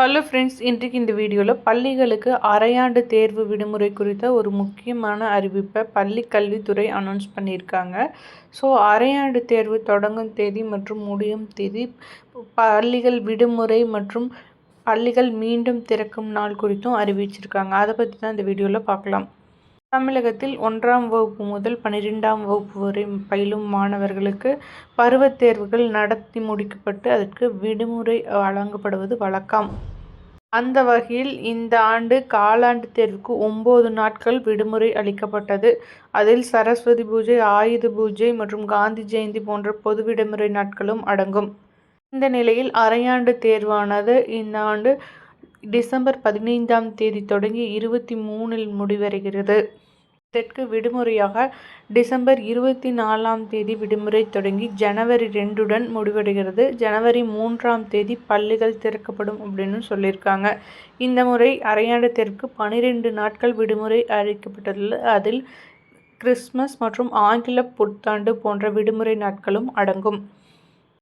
Hello friends இன்றைக்கு இந்த வீடியோவில் பள்ளிகளுக்கு அரையாண்டு தேர்வு விடுமுறை குறித்த ஒரு முக்கியமான அறிவிப்பை பள்ளி கல்வித்துறை அனௌன்ஸ் பண்ணியிருக்காங்க. ஸோ அரையாண்டு தேர்வு தொடங்கும் தேதி மற்றும் முடியும் தேதி பள்ளிகள் விடுமுறை மற்றும் பள்ளிகள் மீண்டும் திறக்கும் நாள் குறித்தும் அறிவிச்சிருக்காங்க. அதை பற்றி தான் இந்த வீடியோவில் பார்க்கலாம். தமிழகத்தில் ஒன்றாம் வகுப்பு முதல் பன்னிரெண்டாம் வகுப்பு வரை பயிலும் மாணவர்களுக்கு பருவத் தேர்வுகள் நடத்தி முடிக்கப்பட்டு அதற்கு விடுமுறை வழங்கப்படுவது வழக்கம். அந்த வகையில் இந்த ஆண்டு காலாண்டு தேர்வுக்கு ஒம்பது நாட்கள் விடுமுறை அளிக்கப்பட்டது. அதில் சரஸ்வதி பூஜை ஆயுத பூஜை மற்றும் காந்தி ஜெயந்தி போன்ற பொது விடுமுறை நாட்களும் அடங்கும். இந்த நிலையில் அரையாண்டு தேர்வானது இந்த ஆண்டு டிசம்பர் பதினைந்தாம் தேதி தொடங்கி இருபத்தி மூணில் முடிவடைகிறது. தெற்கு விடுமுறையாக டிசம்பர் இருபத்தி நாலாம் தேதி விடுமுறை தொடங்கி ஜனவரி ரெண்டுடன் முடிவடைகிறது. ஜனவரி மூன்றாம் தேதி பள்ளிகள் திறக்கப்படும் அப்படின்னு சொல்லியிருக்காங்க. இந்த முறை அரையாண்டு தேர்வுக்கு பனிரெண்டு நாட்கள் விடுமுறை அளிக்கப்பட்டுள்ளது அதில் கிறிஸ்மஸ் மற்றும் ஆங்கில புத்தாண்டு போன்ற விடுமுறை நாட்களும் அடங்கும்.